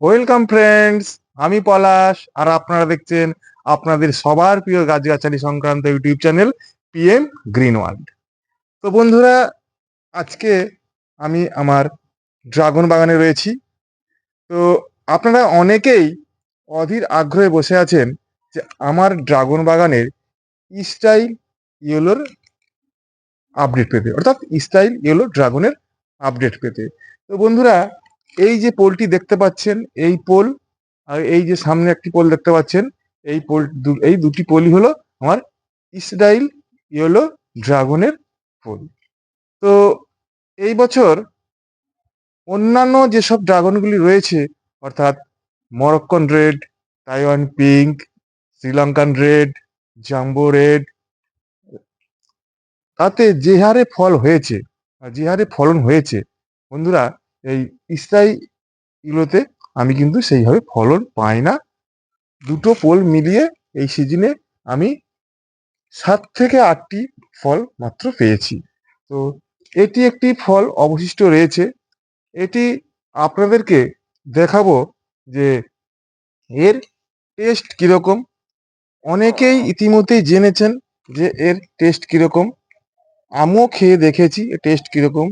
Welcome friends আমি পলাশ, আর আপনারা দেখছেন আপনাদের সবার প্রিয় গাছগাছালি সংক্রান্ত YouTube channel PM green world. তো বন্ধুরা, আজকে আমি আমার ড্রাগন বাগানে রয়েছি। তো আপনারা অনেকেই অধীর আগ্রহে বসে আছেন যে আমার ড্রাগন বাগানের স্টাইল ইয়েলোর আপডেট পেতে, অর্থাৎ স্টাইল ইয়েলো ড্রাগনের আপডেট পেতে। তো বন্ধুরা এই যে পোলটি দেখতে পাচ্ছেন, এই পোল, আর এই যে সামনে একটি পোল দেখতে পাচ্ছেন, এই পোল এই দুটি পোলই হলো আমার ইসরাইল ইয়েলো ড্রাগনের পোল। তো এই বছর অন্যান্য যেসব ড্রাগনগুলি রয়েছে, অর্থাৎ Moroccan red, Taiwan pink, Sri Lankan red, jumbo red, তাতে যে হারে ফল হয়েছে, আর যে হারে ফলন হয়েছে, বন্ধুরা এই ইসরাই ইগুলোতে আমি কিন্তু সেইভাবে ফলন পাই না। দুটো পোল মিলিয়ে এই সিজনে আমি সাত থেকে আটটি ফল মাত্র পেয়েছি। তো এটি একটি ফল অবশিষ্ট রয়েছে। এটি আপনাদেরকে দেখাবো যে এর টেস্ট কীরকম। অনেকেই ইতিমধ্যেই জেনেছেন যে এর টেস্ট কীরকম। আমিও খেয়ে দেখেছি টেস্ট কীরকম।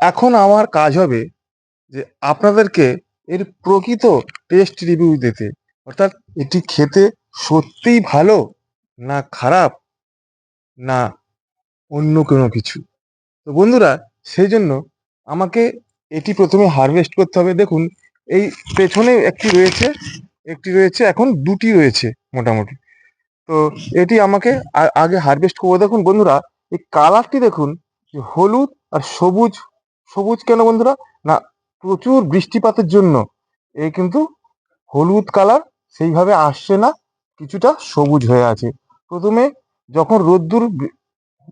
এখন আমার কাজ হবে যে আপনাদেরকে এর প্রকৃত টেস্ট রিভিউ দিতে। অর্থাৎ এটি খেতে সত্যিই ভালো না খারাপ না অন্য কোনো কিছু। তো বন্ধুরা, সেই জন্য আমাকে এটি প্রথমে হারভেস্ট করতে হবে। দেখুন, এই পেছনে একটি রয়েছে একটি রয়েছে, এখন দুটি রয়েছে মোটামুটি। তো এটি আমাকে আগে হারভেস্ট করব। দেখুন বন্ধুরা, এই কালারটি দেখুন হলুদ আর সবুজ সবুজ কেন বন্ধুরা? না, প্রচুর বৃষ্টিপাতের জন্য। এই কিন্তু হলুদ কালার, সেইভাবে আসছে না, কিছুটা সবুজ হয়ে আছে। প্রথমে যখন রোদ্দুর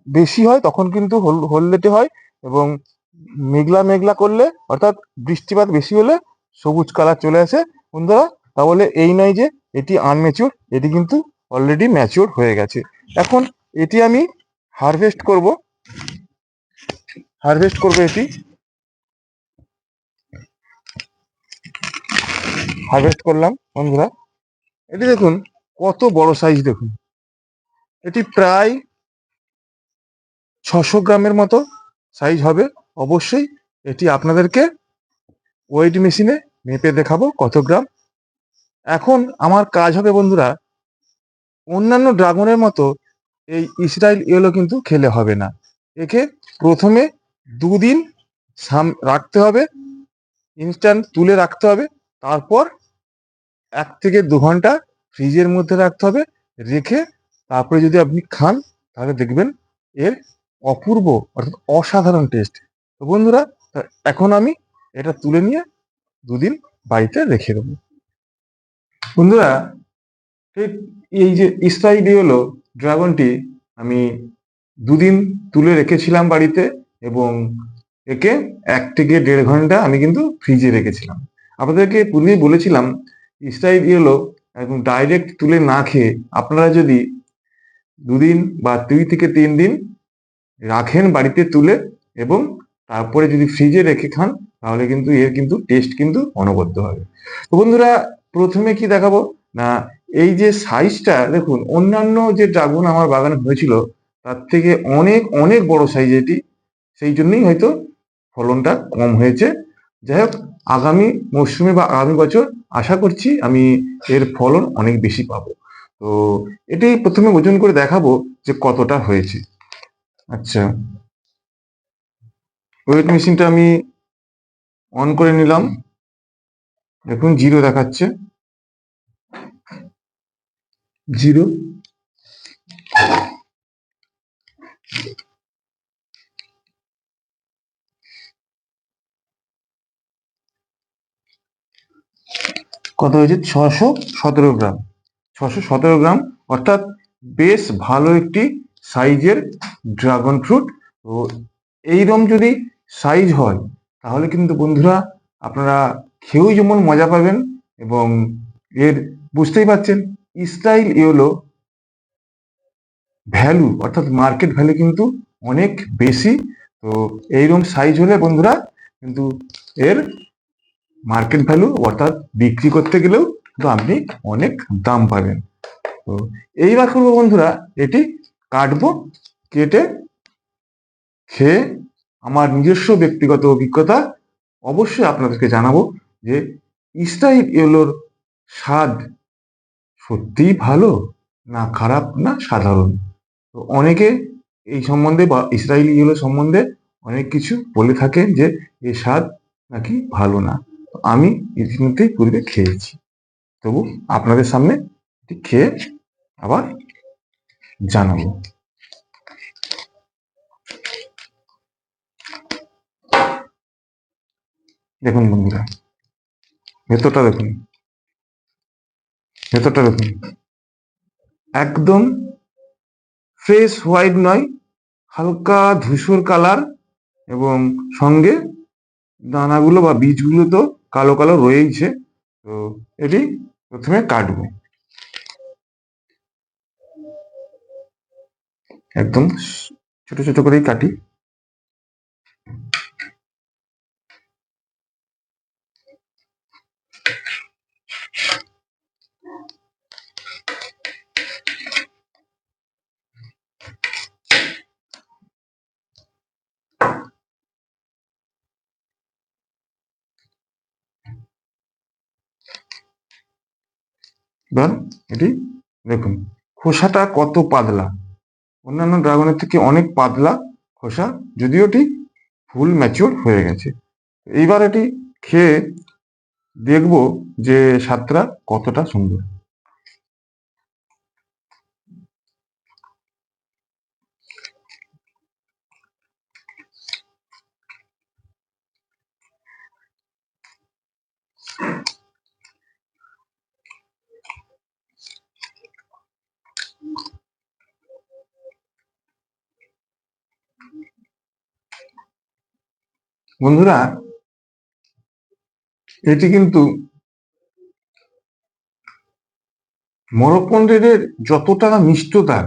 বেশি হয়, তখন কিন্তু হল- হলদেটে হয় এবং মেঘলা মেঘলা করলে, অর্থাৎ বৃষ্টিপাত বেশি হলে সবুজ কালার চলে আসে। বন্ধুরা, তাহলে এই নয় যে, এটি আনম্যাচিওর এটি কিন্তু অলরেডি ম্যাচিওর হয়ে গেছে। এখন এটি আমি হারভেস্ট করব। হারভেস্ট করব এটি। হারভেস্ট করলাম, বন্ধুরা। এটি দেখুন, কত বড় সাইজ দেখুন। এটি প্রায় ছশো গ্রামের মতো সাইজ হবে। অবশ্যই এটি আপনাদেরকে ওয়েট মেশিনে মেপে দেখাবো কত গ্রাম। এখন আমার কাজ হবে, বন্ধুরা, অন্যান্য ড্রাগনের মতো এই ইসরায়েল ইয়েলো কিন্তু খেলে হবে না। একে প্রথমে দুদিন সাম, রাখতে হবে ইনস্ট্যান্ট তুলে রাখতে হবে। তারপর এক থেকে দু ঘণ্টা ফ্রিজের মধ্যে রাখতে হবে, রেখে তারপরে যদি আপনি খান, তাহলে দেখবেন এর অপূর্ব অর্থাৎ অসাধারণ টেস্ট তো বন্ধুরা এখন আমি এটা তুলে নিয়ে দুদিন বাড়িতে রেখে দেবো। বন্ধুরা এই যে ইসরাইলি হলো ড্রাগনটি আমি দুদিন তুলে রেখেছিলাম বাড়িতে এবং একে এক থেকে দেড় ঘণ্টা আমি কিন্তু ফ্রিজে রেখেছিলাম। আপনাদেরকে পূর্বেই বলেছিলাম ইসরাইল ইয়েলো একদম ডাইরেক্ট তুলে না খেয়ে আপনারা যদি দুদিন বা দুই থেকে তিন দিন রাখেন বাড়িতে তুলে এবং তারপরে যদি ফ্রিজে রেখে খান, তাহলে কিন্তু এর কিন্তু টেস্ট কিন্তু অনবদ্য হবে। তো বন্ধুরা, প্রথমে কি দেখাবো? না, এই যে সাইজটা দেখুন, অন্যান্য যে ড্রাগন আমার বাগানে হয়েছিল, তার থেকে অনেক অনেক বড় সাইজ এটি, সেই জন্যই হয়তো ফলনটা কম হয়েছে। যাই হোক আগামী মরশুমে বা আগামী বছর আশা করছি আমি এর ফলন অনেক বেশি পাবো। তো এটি প্রথমে ওজন করে দেখাবো যে কতটা হয়েছে। আচ্ছা। ওয়েট মেশিনটা আমি অন করে নিলাম। দেখুন জিরো দেখাচ্ছে। জিরো কত হয়েছে? ছশো সতেরো গ্রাম। ছশো সতেরো গ্রাম, অর্থাৎ বেশ ভালো একটি সাইজের ড্রাগন ফ্রুট। তো এইরকম যদি সাইজ হয়, তাহলে কিন্তু বন্ধুরা আপনারা খেয়েও যেমন মজা পাবেন এবং এর বুঝতেই পারছেন ইসরাইল ইয়েলো ভ্যালু, অর্থাৎ মার্কেট ভ্যালু কিন্তু অনেক বেশি। তো এইরকম সাইজ হলে বন্ধুরা কিন্তু এর মার্কেট ভ্যালু অর্থাৎ বিক্রি করতে গেলেও কিন্তু আপনি অনেক দাম পাবেন। তো এইবার করব বন্ধুরা, এটি কাটবো, কেটে খেয়ে আমার নিজস্ব ব্যক্তিগত অভিজ্ঞতা অবশ্যই আপনাদেরকে জানাব যে ইস্টাইল ইয়েলোর স্বাদ সত্যিই ভালো না খারাপ না সাধারণ? তো অনেকে এই সম্বন্ধে বা ইসরায়েলি ইয়েলো সম্বন্ধে অনেক কিছু বলে থাকেন যে এ স্বাদ নাকি ভালো না। আমি ইতিমধ্যেই পূর্বে খেয়েছি। তবু আপনাদের সামনে খেয়ে আবার জানাব। দেখুন বন্ধুরা, ভেতরটা দেখুন। ভেতরটা দেখুন। একদম ফ্রেশ হোয়াইট নয়, হালকা ধূসর কালার এবং সঙ্গে দানাগুলো বা বীজগুলো তো কালো কালো রয়েইছে। তো এটি প্রথমে কাটবে। একদম ছোট ছোট করেই কাটি। এবার এটি দেখুন, খোসাটা কত পাতলা। অন্যান্য ড্রাগনের থেকে অনেক পাতলা খোসা, যদিও এটি ফুল ম্যাচিওর হয়ে গেছে। এইবার এটি খেয়ে দেখব যে স্বাদটা কতটা সুন্দর। বন্ধুরা, এটি কিন্তু মরক্কন যতটা মিষ্টতা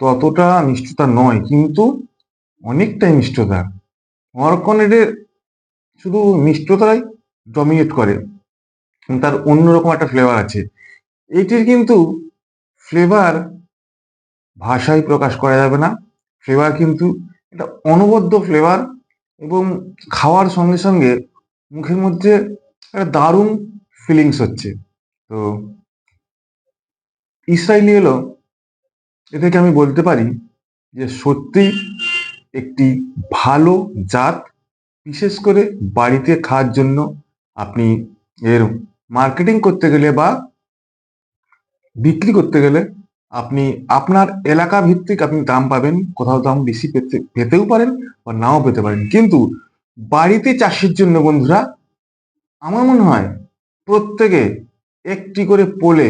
ততটা মিষ্টতা নয়, কিন্তু অনেকটাই মিষ্টতা মরক্কন রেডের শুধু মিষ্টতাই ডমিনেট করে তার অন্যরকম একটা ফ্লেভার আছে। এটির কিন্তু ফ্লেভার ভাষায় প্রকাশ করা যাবে না। ফ্লেভার কিন্তু এটা অনবদ্য ফ্লেভার এবং খাওয়ার সঙ্গে সঙ্গে মুখের মধ্যে একটা দারুণ ফিলিংস হচ্ছে। তো ইসরায়েলি এলো এ থেকে আমি বলতে পারি যে সত্যি একটি ভালো জাত, বিশেষ করে বাড়িতে খাওয়ার জন্য আপনি এর মার্কেটিং করতে গেলে বা বিক্রি করতে গেলে আপনি আপনার এলাকা ভিত্তিক আপনি দাম পাবেন, কোথাও দাম বেশি পেতে, পেতেও পারেন বা নাও পেতে পারেন। কিন্তু বাড়িতে চাষের জন্য বন্ধুরা, আমার মনে হয় প্রত্যেকে একটি করে পোলে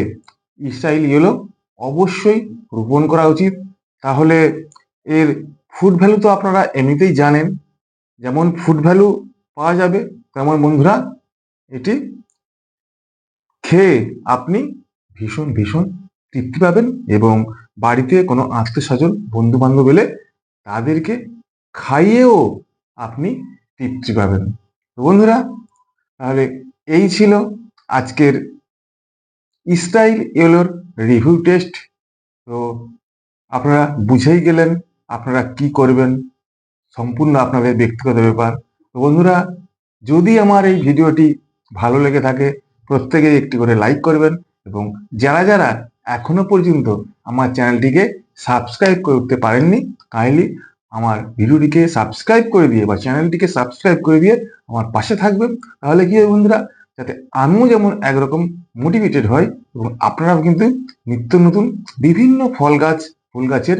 ইসরায়েল ইয়েলো অবশ্যই রোপণ করা উচিত। তাহলে এর ফুড ভ্যালু তো আপনারা এমনিতেই জানেন, যেমন ফুড ভ্যালু পাওয়া যাবে তেমন বন্ধুরা, এটি খেয়ে আপনি ভীষণ ভীষণ তৃপ্তি পাবেন এবং বাড়িতে কোনো আত্মীয় স্বজন বন্ধু বান্ধব এলে তাদেরকে খাইয়েও আপনি তৃপ্তি পাবেন। তো বন্ধুরা, তাহলে এই ছিল আজকের স্টাইল ইয়েলোর রিভিউ টেস্ট। তো আপনারা বুঝেই গেলেন আপনারা কি করবেন, সম্পূর্ণ আপনাদের ব্যক্তিগত ব্যাপার। তো বন্ধুরা, যদি আমার এই ভিডিওটি ভালো লেগে থাকে প্রত্যেকে একটি করে লাইক করবেন এবং যারা যারা এখনও পর্যন্ত আমার চ্যানেলটিকে সাবস্ক্রাইব করতে পারেননি কাইন্ডলি আমার ভিডিওটিকে সাবস্ক্রাইব করে দিয়ে বা চ্যানেলটিকে সাবস্ক্রাইব করে দিয়ে আমার পাশে থাকবেন। তাহলে কি হয় বন্ধুরা? যাতে আমিও যেমন একরকম মোটিভেটেড হয় এবং আপনারাও কিন্তু নিত্য নতুন বিভিন্ন ফল গাছ, ফুল গাছের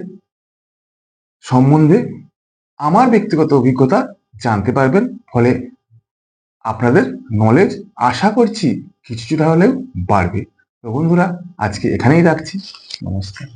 সম্বন্ধে আমার ব্যক্তিগত অভিজ্ঞতা জানতে পারবেন। ফলে আপনাদের নলেজ আশা করছি কিছুটা হলেও বাড়বে। তো বন্ধুরা আজকে এখানেই রাখছি। নমস্কার।